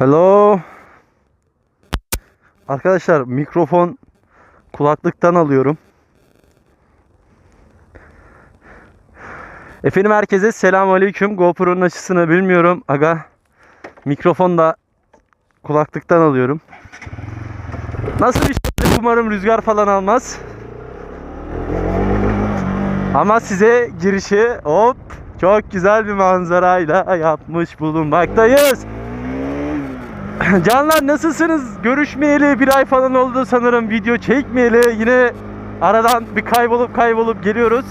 Hello. Arkadaşlar mikrofon kulaklıktan alıyorum. Efendim herkese selamun aleyküm. GoPro'nun açısını bilmiyorum. Aga mikrofon da kulaklıktan alıyorum. Nasıl bir şey? Umarım rüzgar falan almaz. Ama size girişi hop çok güzel bir manzarayla yapmış bulunmaktayız. Canlar nasılsınız? Görüşmeyeli bir ay falan oldu sanırım video çekmeyeli. Yine aradan bir kaybolup kaybolup geliyoruz.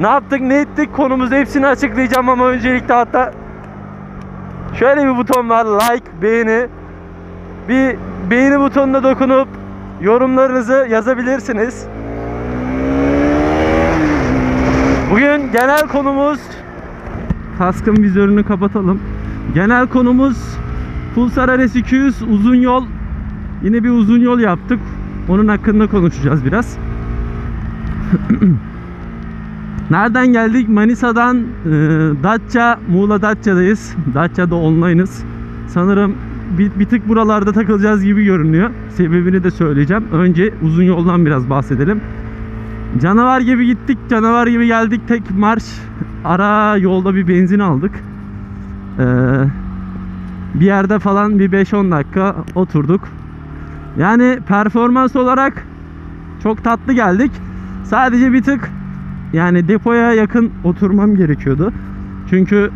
Ne yaptık ne ettik konumuzu hepsini açıklayacağım ama öncelikle hatta şöyle bir buton var like beğeni. Bir beğeni butonuna dokunup yorumlarınızı yazabilirsiniz. Bugün genel konumuz kaskın vizörünü kapatalım. Genel konumuz Pulsar RS200 uzun yol. Yine bir uzun yol yaptık. Onun hakkında konuşacağız biraz. Nereden geldik? Manisa'dan e, Datça, Muğla Datça'dayız. Datça'da online'ız. Sanırım bir, bir tık buralarda takılacağız gibi görünüyor. Sebebini de söyleyeceğim. Önce uzun yoldan biraz bahsedelim. Canavar gibi gittik, canavar gibi geldik. Tek marş. Ara yolda bir benzin aldık. Ee, bir yerde falan bir 5-10 dakika oturduk. Yani performans olarak çok tatlı geldik. Sadece bir tık yani depoya yakın oturmam gerekiyordu. Çünkü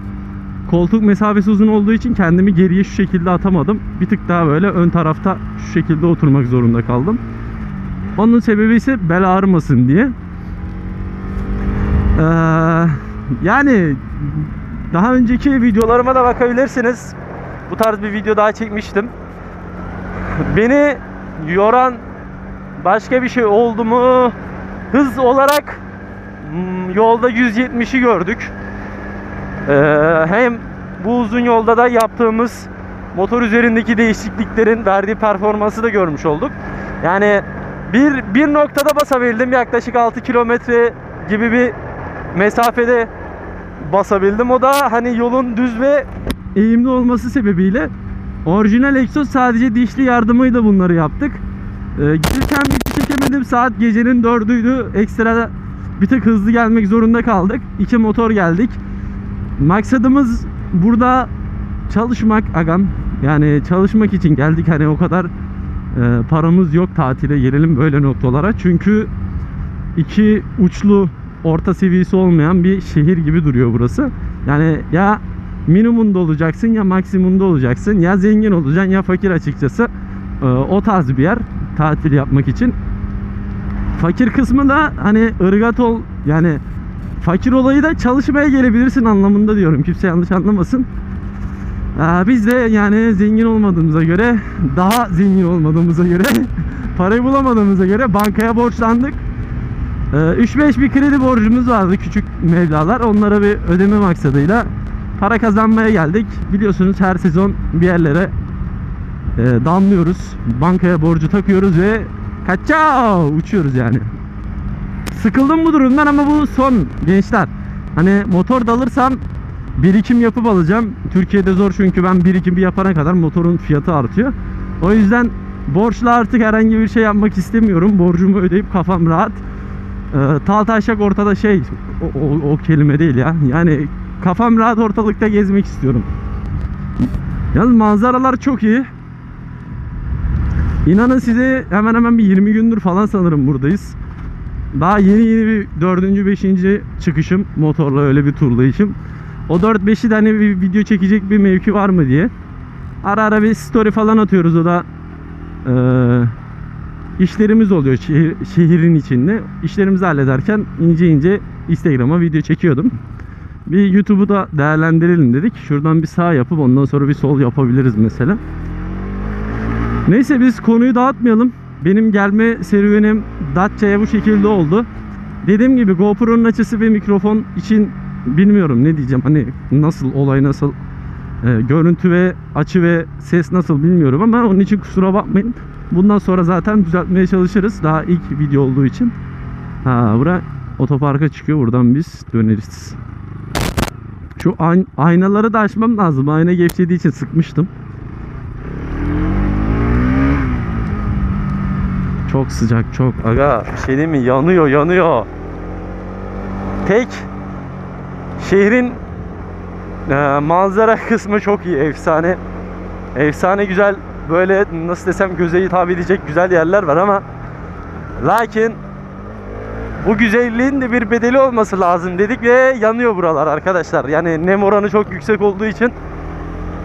koltuk mesafesi uzun olduğu için kendimi geriye şu şekilde atamadım. Bir tık daha böyle ön tarafta şu şekilde oturmak zorunda kaldım. Onun sebebi ise bel ağrımasın diye. Ee, yani daha önceki videolarıma da bakabilirsiniz. Bu tarz bir video daha çekmiştim. Beni yoran başka bir şey oldu mu? Hız olarak hmm, yolda 170'i gördük. Ee, hem bu uzun yolda da yaptığımız motor üzerindeki değişikliklerin verdiği performansı da görmüş olduk. Yani bir, bir noktada basabildim. Yaklaşık 6 kilometre gibi bir mesafede basabildim. O da hani yolun düz ve eğimli olması sebebiyle orijinal egzoz sadece dişli yardımıyla bunları yaptık. Ee, gelirken bir çekemedim. Saat gecenin dördüydü. Ekstra bir tık hızlı gelmek zorunda kaldık. İki motor geldik. Maksadımız burada çalışmak agam. Yani çalışmak için geldik. Hani o kadar e, paramız yok tatile gelelim böyle noktalara. Çünkü iki uçlu orta seviyesi olmayan bir şehir gibi duruyor burası. Yani ya minimumda olacaksın ya maksimumda olacaksın. Ya zengin olacaksın ya fakir açıkçası. E, o tarz bir yer tatil yapmak için. Fakir kısmı da hani ırgat ol yani fakir olayı da çalışmaya gelebilirsin anlamında diyorum. Kimse yanlış anlamasın. Aa, biz de yani zengin olmadığımıza göre daha zengin olmadığımıza göre parayı bulamadığımıza göre bankaya borçlandık. Ee, 3-5 bir kredi borcumuz vardı küçük mevlalar. Onlara bir ödeme maksadıyla para kazanmaya geldik. Biliyorsunuz her sezon bir yerlere e, damlıyoruz. Bankaya borcu takıyoruz ve kaça uçuyoruz yani. Sıkıldım bu durumdan ama bu son gençler. Hani motor da alırsam birikim yapıp alacağım. Türkiye'de zor çünkü ben birikim bir yapana kadar motorun fiyatı artıyor. O yüzden borçla artık herhangi bir şey yapmak istemiyorum. Borcumu ödeyip kafam rahat. Ee, tal taşak ortada şey o, o, o kelime değil ya. Yani kafam rahat ortalıkta gezmek istiyorum. Yalnız manzaralar çok iyi. İnanın size hemen hemen bir 20 gündür falan sanırım buradayız. Daha yeni yeni bir dördüncü, beşinci çıkışım motorla öyle bir turlayışım. O 4-5'i de hani bir video çekecek bir mevki var mı diye. Ara ara bir story falan atıyoruz o da eee, işlerimiz oluyor şehir, şehrin içinde. İşlerimizi hallederken ince ince Instagram'a video çekiyordum. Bir YouTube'u da değerlendirelim dedik. Şuradan bir sağ yapıp ondan sonra bir sol yapabiliriz mesela. Neyse biz konuyu dağıtmayalım. Benim gelme serüvenim Datça'ya bu şekilde oldu. Dediğim gibi GoPro'nun açısı ve mikrofon için bilmiyorum ne diyeceğim. Hani nasıl olay nasıl e, görüntü ve açı ve ses nasıl bilmiyorum ama onun için kusura bakmayın. Bundan sonra zaten düzeltmeye çalışırız. Daha ilk video olduğu için. Ha bura otoparka çıkıyor. Buradan biz döneriz. Şu aynaları da açmam lazım. Ayna gevşediği için sıkmıştım. Çok sıcak çok. Aga bir şey değil mi? Yanıyor yanıyor. Tek şehrin e, manzara kısmı çok iyi. Efsane. Efsane güzel böyle nasıl desem göze hitap edecek güzel yerler var ama lakin bu güzelliğin de bir bedeli olması lazım dedik ve yanıyor buralar arkadaşlar. Yani nem oranı çok yüksek olduğu için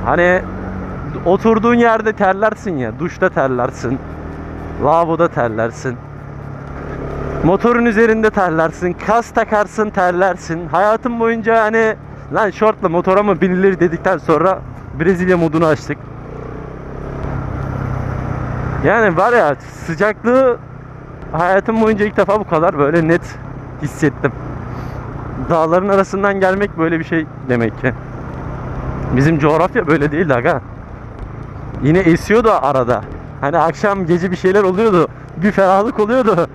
hani oturduğun yerde terlersin ya. Duşta terlersin. Lavaboda terlersin. Motorun üzerinde terlersin. Kas takarsın terlersin. Hayatım boyunca hani lan şortla motora mı binilir dedikten sonra Brezilya modunu açtık. Yani var ya sıcaklığı hayatım boyunca ilk defa bu kadar böyle net hissettim. Dağların arasından gelmek böyle bir şey demek ki. Bizim coğrafya böyle değil aga. Yine esiyordu arada. Hani akşam gece bir şeyler oluyordu. Bir ferahlık oluyordu.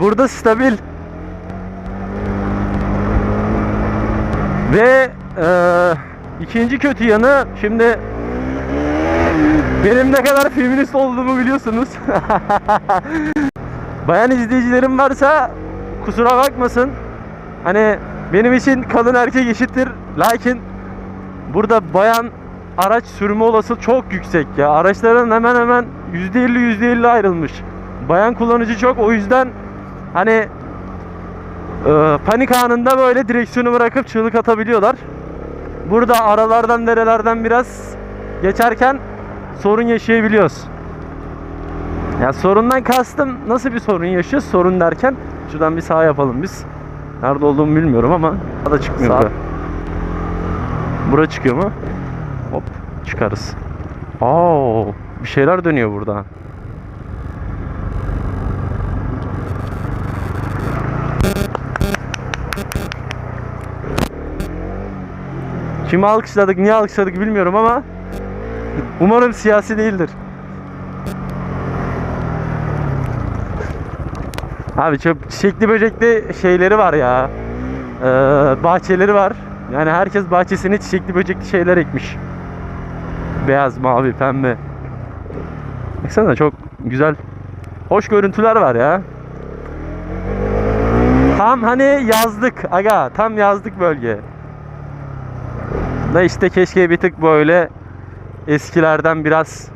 Burada stabil. Ve eee, ikinci kötü yanı şimdi benim ne kadar feminist olduğumu biliyorsunuz. Bayan izleyicilerim varsa kusura bakmasın. Hani benim için kadın erkek eşittir. Lakin burada bayan araç sürme olası çok yüksek ya. Araçların hemen hemen %50 %50 ayrılmış. Bayan kullanıcı çok o yüzden hani e, panik anında böyle direksiyonu bırakıp çığlık atabiliyorlar. Burada aralardan derelerden biraz geçerken sorun yaşayabiliyoruz. Ya sorundan kastım nasıl bir sorun yaşıyoruz? Sorun derken şuradan bir sağ yapalım biz. Nerede olduğumu bilmiyorum ama da çıkmıyor Sağ. bura. Bura çıkıyor mu? Hop çıkarız. Aa, bir şeyler dönüyor burada. Kimi alkışladık, niye alkışladık bilmiyorum ama umarım siyasi değildir. Abi çok çiçekli böcekli şeyleri var ya. Ee, bahçeleri var. Yani herkes bahçesine çiçekli böcekli şeyler ekmiş. Beyaz, mavi, pembe. Baksana çok güzel. Hoş görüntüler var ya. Tam hani yazlık aga. Tam yazlık bölge. Da işte keşke bir tık böyle eskilerden biraz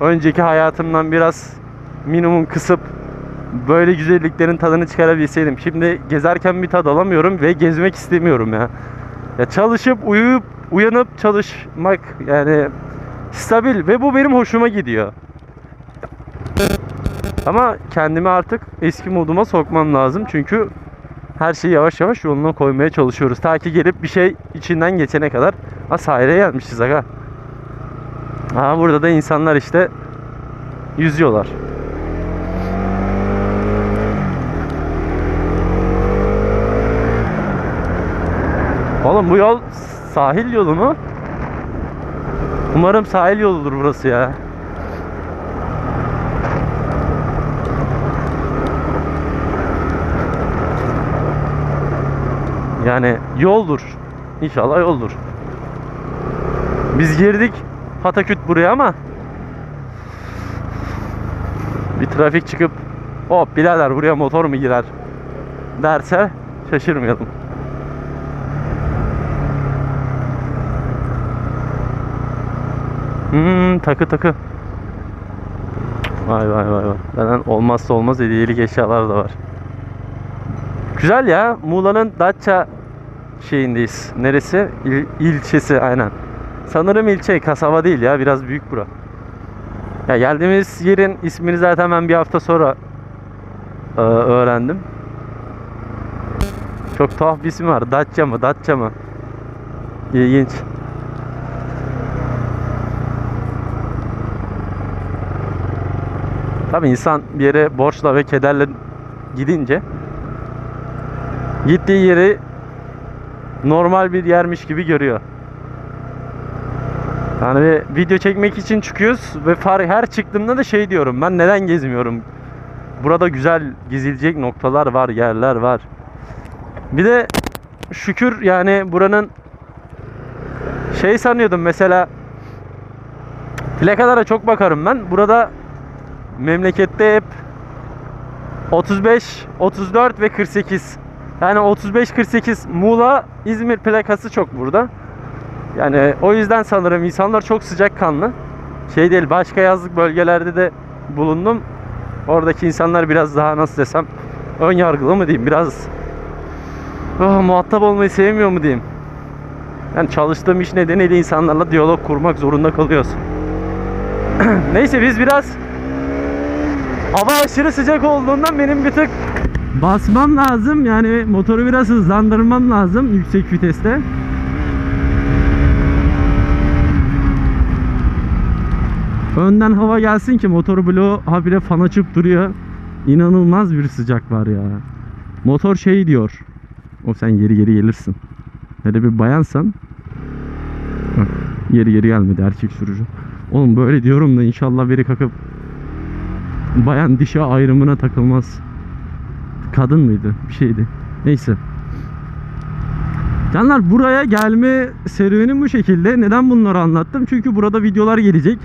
önceki hayatımdan biraz minimum kısıp böyle güzelliklerin tadını çıkarabilseydim. Şimdi gezerken bir tad alamıyorum ve gezmek istemiyorum ya. Ya çalışıp uyuyup uyanıp çalışmak yani stabil ve bu benim hoşuma gidiyor. Ama kendimi artık eski moduma sokmam lazım çünkü her şeyi yavaş yavaş yoluna koymaya çalışıyoruz. Ta ki gelip bir şey içinden geçene kadar. Ha sahile gelmişiz aga. Ha burada da insanlar işte yüzüyorlar. Oğlum bu yol sahil yolu mu? Umarım sahil yoludur burası ya. Yani yoldur. İnşallah yoldur. Biz girdik Pataküt buraya ama bir trafik çıkıp hop birader buraya motor mu girer derse şaşırmayalım. Takı takı. Vay vay vay vay. Benden olmazsa olmaz hediyelik eşyalar da var. Güzel ya. Muğla'nın Datça şeyindeyiz. Neresi? İl, ilçesi aynen. Sanırım ilçe, kasaba değil ya. Biraz büyük bura. Ya geldiğimiz yerin ismini zaten ben bir hafta sonra e, öğrendim. Çok tuhaf bir isim var. Datça mı? Datça mı? İlginç. Tabi insan bir yere borçla ve kederle gidince gittiği yeri normal bir yermiş gibi görüyor. Yani bir video çekmek için çıkıyoruz ve far her çıktığımda da şey diyorum ben neden gezmiyorum? Burada güzel gezilecek noktalar var, yerler var. Bir de şükür yani buranın şey sanıyordum mesela plakalara çok bakarım ben. Burada memlekette hep 35, 34 ve 48. Yani 35 48 Muğla İzmir plakası çok burada. Yani o yüzden sanırım insanlar çok sıcakkanlı. Şey değil başka yazlık bölgelerde de bulundum. Oradaki insanlar biraz daha nasıl desem ön yargılı mı diyeyim biraz ah, muhatap olmayı sevmiyor mu diyeyim. Yani çalıştığım iş nedeniyle insanlarla diyalog kurmak zorunda kalıyoruz. Neyse biz biraz hava aşırı sıcak olduğundan benim bir tık basmam lazım. Yani motoru biraz hızlandırmam lazım yüksek viteste. Önden hava gelsin ki motor bloğu habire fan açıp duruyor. İnanılmaz bir sıcak var ya. Motor şey diyor. O sen geri geri gelirsin. Hele bir bayansan. Bak geri geri gelmedi erkek sürücü. Oğlum böyle diyorum da inşallah biri kakıp bayan dişi ayrımına takılmaz. Kadın mıydı? Bir şeydi. Neyse. Canlar buraya gelme serüvenim bu şekilde. Neden bunları anlattım? Çünkü burada videolar gelecek.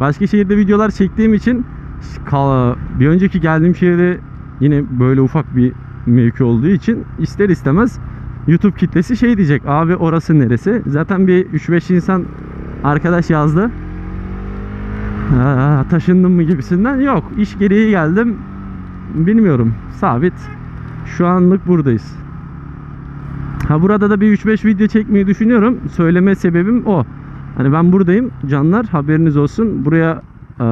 Başka şehirde videolar çektiğim için bir önceki geldiğim şehirde yine böyle ufak bir mevki olduğu için ister istemez YouTube kitlesi şey diyecek. Abi orası neresi? Zaten bir 3-5 insan arkadaş yazdı. Taşındım mı gibisinden. Yok iş gereği geldim. Bilmiyorum. Sabit. Şu anlık buradayız. Ha burada da bir 3-5 video çekmeyi düşünüyorum. Söyleme sebebim o. Hani ben buradayım canlar haberiniz olsun. Buraya e,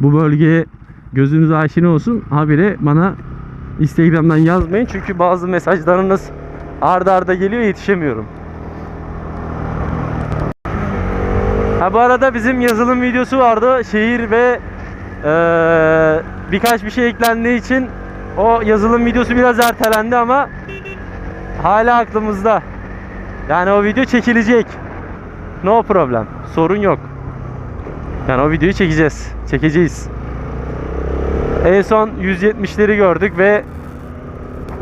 bu bölgeye gözünüz aşina olsun. Habire bana Instagram'dan yazmayın. Çünkü bazı mesajlarınız arda arda geliyor yetişemiyorum. Ha bu arada bizim yazılım videosu vardı. Şehir ve eee, birkaç bir şey eklendiği için o yazılım videosu biraz ertelendi ama hala aklımızda. Yani o video çekilecek. No problem. Sorun yok. Yani o videoyu çekeceğiz. Çekeceğiz. En son 170'leri gördük ve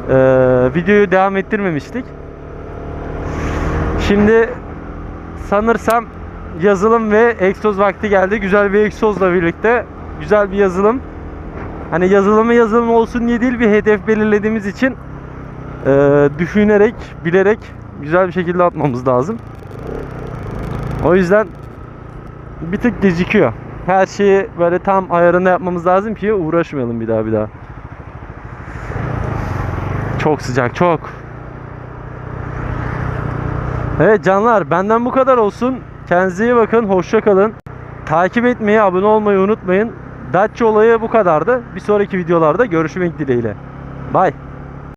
eee, videoyu devam ettirmemiştik. Şimdi sanırsam yazılım ve egzoz vakti geldi. Güzel bir egzozla birlikte güzel bir yazılım. Hani yazılımı yazılım olsun diye değil bir hedef belirlediğimiz için eee, düşünerek, bilerek güzel bir şekilde atmamız lazım. O yüzden bir tık gecikiyor. Her şeyi böyle tam ayarında yapmamız lazım ki uğraşmayalım bir daha bir daha. Çok sıcak, çok. Evet canlar benden bu kadar olsun. Kendinize iyi bakın. Hoşça kalın. Takip etmeyi, abone olmayı unutmayın. Datça olayı bu kadardı. Bir sonraki videolarda görüşmek dileğiyle. Bye.